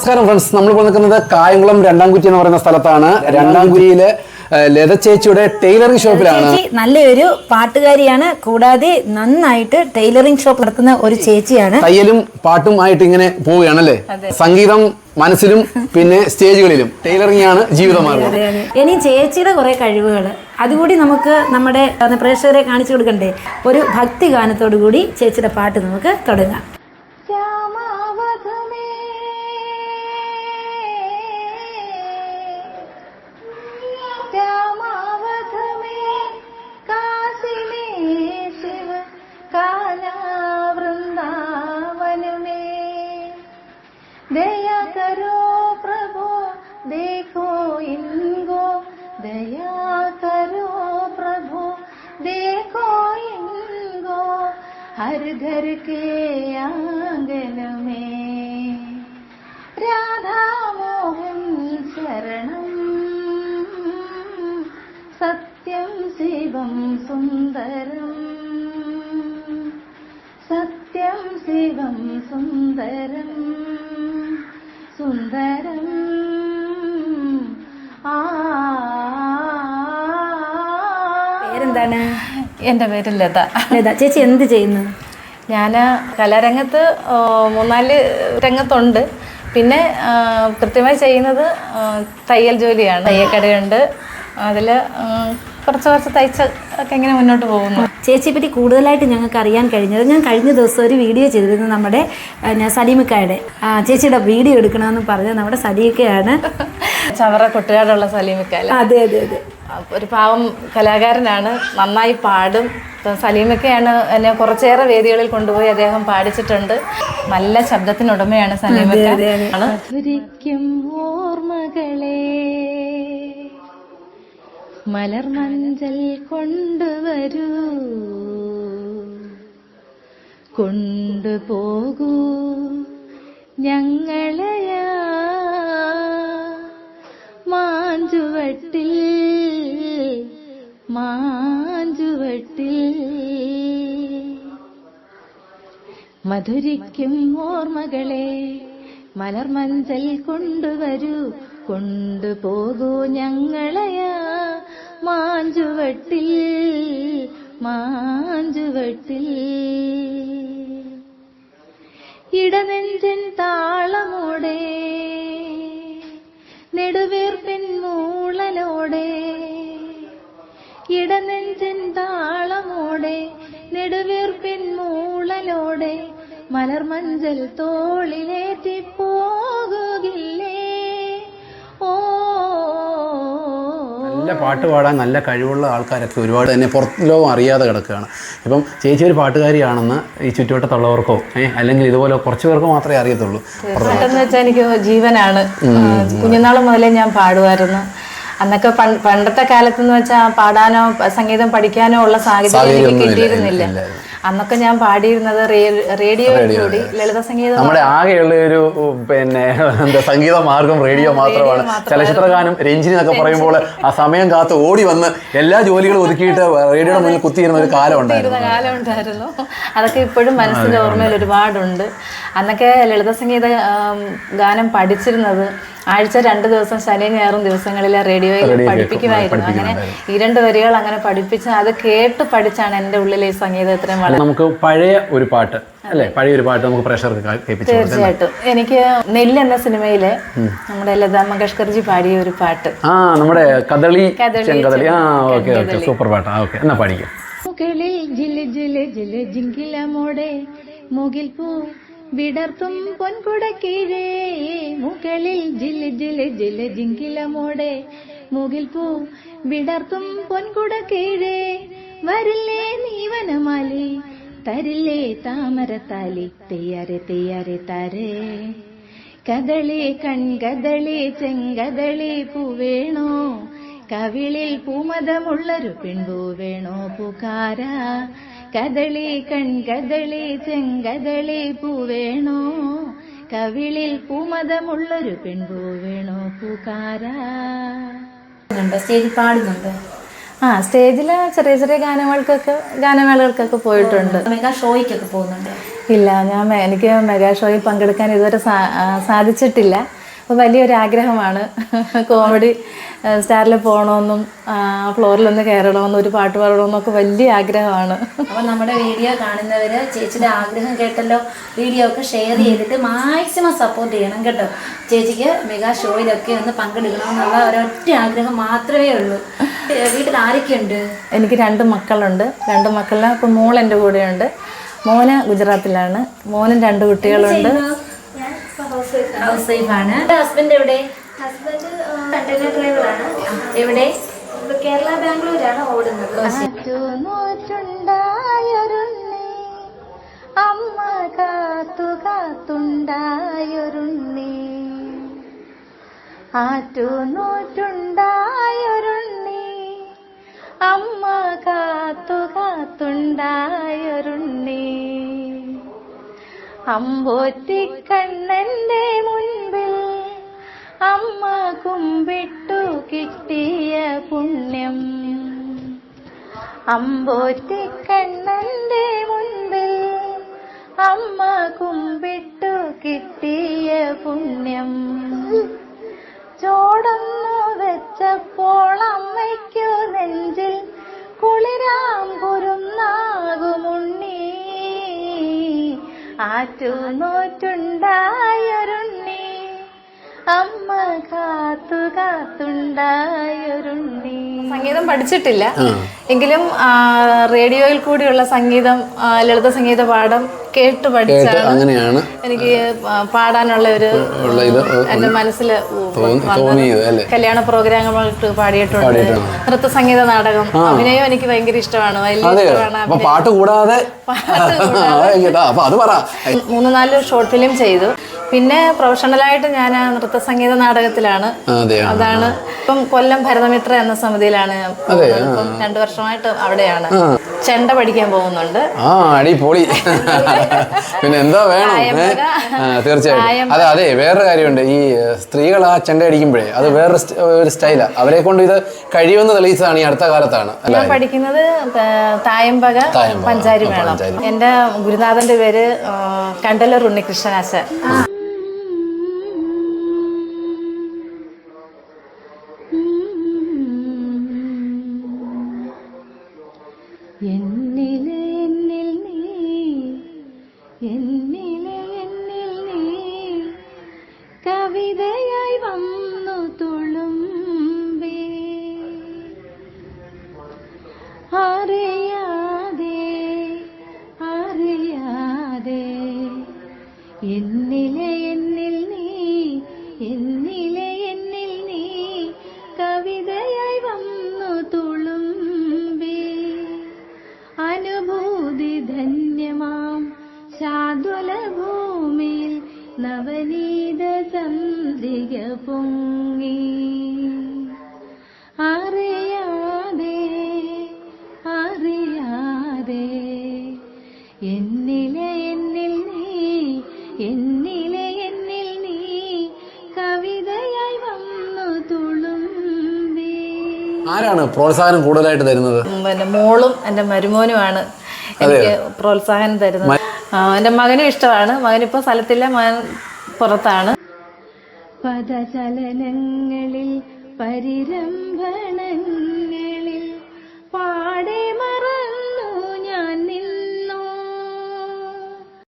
നമസ്കാരം ഫ്രണ്ട്സ് നമ്മളിപ്പോൾ നിൽക്കുന്നത് കായംകുളം രണ്ടാംകുറ്റി എന്ന് പറയുന്ന സ്ഥലത്താണ്. രണ്ടാംകുറ്റിയിലെ ലത ചേച്ചിയുടെ ടൈലറിംഗ് ഷോപ്പിലാണ്. നല്ലൊരു പാട്ടുകാരിയാണ്. കൂടാതെ നന്നായിട്ട് ടൈലറിംഗ് ഷോപ്പ് നടത്തുന്ന ഒരു ചേച്ചിയാണ്. തയ്യലും പാട്ടും ആയിട്ട് ഇങ്ങനെ പോവുകയാണല്ലേ? സംഗീതം മനസ്സിലും പിന്നെ സ്റ്റേജുകളിലും ടൈലറിംഗ് ആണ് ജീവിതമാർഗം. ഇനി ചേച്ചിയുടെ കുറെ കഴിവുകൾ. അതുകൂടി നമുക്ക് നമ്മുടെ പ്രേക്ഷകരെ കാണിച്ചു കൊടുക്കണ്ടേ? ഒരു ഭക്തി ഗാനത്തോടു കൂടി ചേച്ചിയുടെ പാട്ട് നമുക്ക് തുടങ്ങാം. घर के आंगन में राधा मोहन शरणम सत्यम शिवम सुंदरम സത്യം ശിവം സുന്ദരം സുന്ദരം ആ പേരെന്താണ് എൻ്റെ പേര് ലത ലത ചേച്ചി എന്ത് ചെയ്യുന്നു ഞാൻ കലാരംഗത്ത് മൂന്നാൽ രംഗത്തുണ്ട്. പിന്നെ കൃത്യമായി ചെയ്യുന്നത് തയ്യൽ ജോലിയാണ്. തയ്യക്കടയുണ്ട് അതിൽ കുറച്ച് കുറച്ച് തയ്ച്ച് ഒക്കെ ഇങ്ങനെ മുന്നോട്ട് പോകുന്നു. ചേച്ചിയെ പറ്റി കൂടുതലായിട്ട് ഞങ്ങൾക്ക് അറിയാൻ കഴിഞ്ഞത് ഞാൻ കഴിഞ്ഞ ദിവസം ഒരു വീഡിയോ ചെയ്തിരുന്നു നമ്മുടെ സലീമിക്കായുടെ ചേച്ചിയുടെ വീഡിയോ എടുക്കണമെന്ന് പറഞ്ഞത് നമ്മുടെ സലീക്കയാണ് ചവറ കുട്ടികളുള്ള സലീമിക്കാല അതെ അതെ അതെ. ഒരു പാവം കലാകാരനാണ്. നന്നായി പാടും. ഇപ്പം സലീമൊക്കെയാണ് എന്നെ കുറച്ചേറെ വേദികളിൽ കൊണ്ടുപോയി അദ്ദേഹം പാടിച്ചിട്ടുണ്ട്. നല്ല ശബ്ദത്തിനുടമയാണ് സലീമക്കോർമകളെ മലർ ഓർമ്മകളെ മലർമഞ്ചൽ കൊണ്ടുവരൂ. കൊണ്ടുപോകൂ ഞങ്ങളെയാ മാഞ്ചുവട്ടിൽ മാഞ്ചുവട്ടിൽ. മധുരിക്കും ഓർമ്മകളെ മലർമഞ്ചൽ കൊണ്ടുവരൂ. കൊണ്ടുപോകൂ ഞങ്ങളെയാ മാഞ്ചുവട്ടിൽ മാഞ്ചുവട്ടിൽ. ഇടനെഞ്ചൻ താളമോടെ നെടുവീർപ്പിൻ മൂളലോടെ ഇടനെഞ്ചൻ താളമോടെ നെടുവീർപ്പിൻ മൂളലോടെ മലർമഞ്ചൽ തോളിലേറ്റി നല്ല പാട്ട് പാടാൻ നല്ല കഴിവുള്ള ആൾക്കാരൊക്കെ ഒരുപാട് തന്നെ പുറത്ത് ലോകം അറിയാതെ കിടക്കുകയാണ്. ഇപ്പം ചേച്ചി ഒരു പാട്ടുകാരിയാണെന്ന് ഈ ചുറ്റുവട്ടത്തുള്ളവർക്കോ ഏഹ് അല്ലെങ്കിൽ ഇതുപോലെ കുറച്ച് പേർക്ക് മാത്രമേ അറിയത്തുള്ളൂ. എന്ന് വെച്ചാൽ എനിക്ക് ജീവനാണ്. കുഞ്ഞുനാൾ മുതലേ ഞാൻ പാടുമായിരുന്നു. അന്നൊക്കെ പണ്ട് പണ്ടത്തെ കാലത്ത് വെച്ചാൽ പാടാനോ സംഗീതം പഠിക്കാനോ ഉള്ള സാഹചര്യം എനിക്ക് കിട്ടിയിരുന്നില്ല. അന്നൊക്കെ ഞാൻ പാടിയിരുന്നത് റേഡിയോ റേഡിയോയിൽ കൂടി ലളിത സംഗീതം നമ്മുടെ ആകെയുള്ള ഒരു പിന്നെ എന്താ സംഗീത മാർഗം റേഡിയോ മാത്രമാണ്. ചലച്ചിത്രഗാനം രഞ്ജിനി. എന്നൊക്കെ പറയുമ്പോൾ ആ സമയം കാത്ത് ഓടി വന്ന് എല്ലാ ജോലികളും ഒതുക്കിയിട്ട് റേഡിയോയുടെ മുന്നിൽ കുത്തിയിരുന്ന ഒരു കാലം ഉണ്ടായിരുന്നു. ഇരുന്ന കാലം ഉണ്ടായിരുന്നു. അതൊക്കെ ഇപ്പോഴും മനസ്സിന്റെ ഓർമ്മയിൽ ഒരുപാടുണ്ട്. അന്നൊക്കെ ലളിത സംഗീത ഗാനം പഠിച്ചിരുന്നത് ആഴ്ച രണ്ട് ദിവസം ശനി ഞായറും ദിവസങ്ങളിൽ റേഡിയോയിൽ റേഡിയോ പഠിപ്പിക്കുമായിരുന്നു അങ്ങനെ ഈ രണ്ട് വരികൾ അങ്ങനെ പഠിപ്പിച്ച് അത് കേട്ട് പഠിച്ചാണ് എന്റെ ഉള്ളിൽ ഈ സംഗീതം ഇത്രയും വളരെ നമുക്ക് പഴയ ഒരു പാട്ട് അല്ലേ? പഴയ ഒരു പാട്ട് നമുക്ക് പ്രേക്ഷകർക്ക് തീർച്ചയായിട്ടും. എനിക്ക് നെല്ല് എന്ന സിനിമയിലെ നമ്മുടെ ലതാ മങ്കേഷ്കർജി പാടിയ ഒരു പാട്ട്. ആ നമ്മുടെ കദളി കദളി, ആ ഓക്കെ ഓക്കെ. സൂപ്പർ പാട്ടാ. ഓക്കെ. എന്നാ പാടിക്കാം. മുകളിൽ ജില്ല ജില്ല ജില്ല ജിങ്കില മോടെ മുകിൽ പൂ വിടർത്തും പൊൻകുട കീഴേ മുകളിൽ ജിൽ ജിൽ ജിൽ ജിങ്കിലമോടെ മുകിൽ പൂ വിടർത്തും പൊൻകുട കീഴേ വരില്ലേ നീവനമാലി തരില്ലേ താമരത്താലി തെയ്യാറെ തെയ്യാറെ താരേ. കദളി കൺകദളി ചെങ്കദളി പൂവേണോ കവിളിൽ പൂമതമുള്ളൊരു പെൺപൂ വേണോ? പൂക്കാര കദളി കൺകദളി ചെങ്കദളി പൂവേണോ കവിളിൽ പൂമതമുള്ളൊരു പെൺപൂ വേണോ പൂക്കാര? സ്റ്റേജിൽ പാടുന്നുണ്ട്. ആ സ്റ്റേജിൽ ചെറിയ ചെറിയ ഗാനങ്ങൾക്കൊക്കെ ഗാനമേളകൾക്കൊക്കെ പോയിട്ടുണ്ട്. മെഗാ ഷോയ്ക്കൊക്കെ പോകുന്നുണ്ട്. ഇല്ല ഞാൻ എനിക്ക് മെഗാ ഷോയിൽ പങ്കെടുക്കാൻ ഇതുവരെ സാധിച്ചിട്ടില്ല. അപ്പോൾ വലിയൊരു ആഗ്രഹമാണ് കോമഡി സ്റ്റാറിൽ പോകണമെന്നും ഫ്ലോറിലൊന്ന് കയറണമെന്നും ഒരു പാട്ട് പാടണമെന്നൊക്കെ വലിയ ആഗ്രഹമാണ്. അപ്പോൾ നമ്മുടെ വീഡിയോ കാണുന്നവർ ചേച്ചിയുടെ ആഗ്രഹം കേട്ടല്ലോ വീഡിയോ ഒക്കെ ഷെയർ ചെയ്തിട്ട് മാക്സിമം സപ്പോർട്ട് ചെയ്യണം കേട്ടോ. ചേച്ചിക്ക് മെഗാ ഷോയിലൊക്കെ ഒന്ന് പങ്കെടുക്കണമെന്നുള്ള ഒരൊറ്റ ആഗ്രഹം മാത്രമേ ഉള്ളൂ. വീട്ടിൽ ആരൊക്കെയുണ്ട് എനിക്ക് രണ്ട് മക്കളുണ്ട്. രണ്ട് മക്കളിൽ ഇപ്പം മോൾ എന്റെ കൂടെയുണ്ട്. മോന് ഗുജറാത്തിലാണ്. മോനും രണ്ട് കുട്ടികളുണ്ട്. ഹൗസ് വൈഫാണ് ഹസ്ബൻഡ് എവിടെ? ഹസ്ബൻഡ് കണ്ടെയ്നർ ഡ്രൈവറാണ് എവിടെ? കേരള ബാംഗ്ലൂരാണ് ഓടുന്നത്. നൂറ്റുണ്ടായൊരുണ്ണി അമ്മ കാത്തു കാത്തുണ്ടായൊരുണ്ണി ആറ്റു നൂറ്റുണ്ടായൊരുണ്ണി അമ്മ കാത്തു കാത്തുണ്ടായൊരുണ്ണി അമ്പോറ്റിക്കണ്ണന്റെ മുൻപിൽ അമ്മ കുമ്പിട്ടു കിട്ടിയ പുണ്യം. അമ്പോറ്റിക്കണ്ണന്റെ മുൻപിൽ അമ്മ കുമ്പിട്ടു കിട്ടിയ പുണ്യം. ആറ്റു നോറ്റുണ്ടായൊരുണ്ണി അമ്മ കാത്തു കാത്തുണ്ടായൊരുണ്ണി സംഗീതം പഠിച്ചിട്ടില്ല. എങ്കിലും റേഡിയോയിൽ കൂടിയുള്ള സംഗീതം ലളിത സംഗീത പാഠം കേട്ട് പഠിച്ചാണ് അങ്ങനെയാണ് എനിക്ക് പാടാനുള്ള ഒരു എന്റെ മനസ്സിൽ കല്യാണ പ്രോഗ്രാമുകൾക്ക് പാടിയിട്ടുണ്ട്. നൃത്ത സംഗീത നാടകം. അഭിനയം എനിക്ക് ഭയങ്കര ഇഷ്ടമാണ്. വലിയ പാട്ട് കൂടാതെ? മൂന്ന് നാല് ഷോർട്ട് ഫിലിം ചെയ്തു. പിന്നെ പ്രൊഫഷണലായിട്ട് ഞാൻ ആ നൃത്ത സംഗീത നാടകത്തിലാണ് അതാണ് ഇപ്പം കൊല്ലം ഭരതമിത്ര എന്ന സമിതിയിലാണ്. രണ്ടു വർഷമായിട്ട് അവിടെയാണ്. ചെണ്ട പഠിക്കാൻ പോകുന്നുണ്ട്. ആ അടി പൊളി പിന്നെ എന്താ വേണം തീർച്ചയായിട്ടും. അതെ അതെ വേറൊരു കാര്യമുണ്ട്. ഈ സ്ത്രീകൾ ആ ചെണ്ട അടിക്കുമ്പോഴേ അത് വേറൊരു ഒരു സ്റ്റൈലാണ് അവരെ കൊണ്ട് ഇത് കഴിയുമെന്ന് തെളിയിച്ചതാണ് ഈ അടുത്ത കാലത്താണ് ഞാൻ പഠിക്കുന്നത് തായമ്പക പഞ്ചാരി വേണം മേളം. പഞ്ചാരി. ഗുരുനാഥന്റെ പേര് കണ്ടല്ലൂർ ഉണ്ണികൃഷ്ണനാശൻ വന്നു തുളുമ്പി. അറിയാതെ ആരാണ് പ്രോത്സാഹനം കൂടുതലായിട്ട് തരുന്നത്? പിന്നെ മോളും എന്റെ മരുമോനുമാണ് എനിക്ക് പ്രോത്സാഹനം തരുന്നത്. എന്റെ എന്റെ മകനും ഇഷ്ടമാണ്. മകനിപ്പോൾ സ്ഥലത്തില്ല മകൻ പുറത്താണ്. പദചലനങ്ങളിൽ പരിരംഭണങ്ങളിൽ പാടെ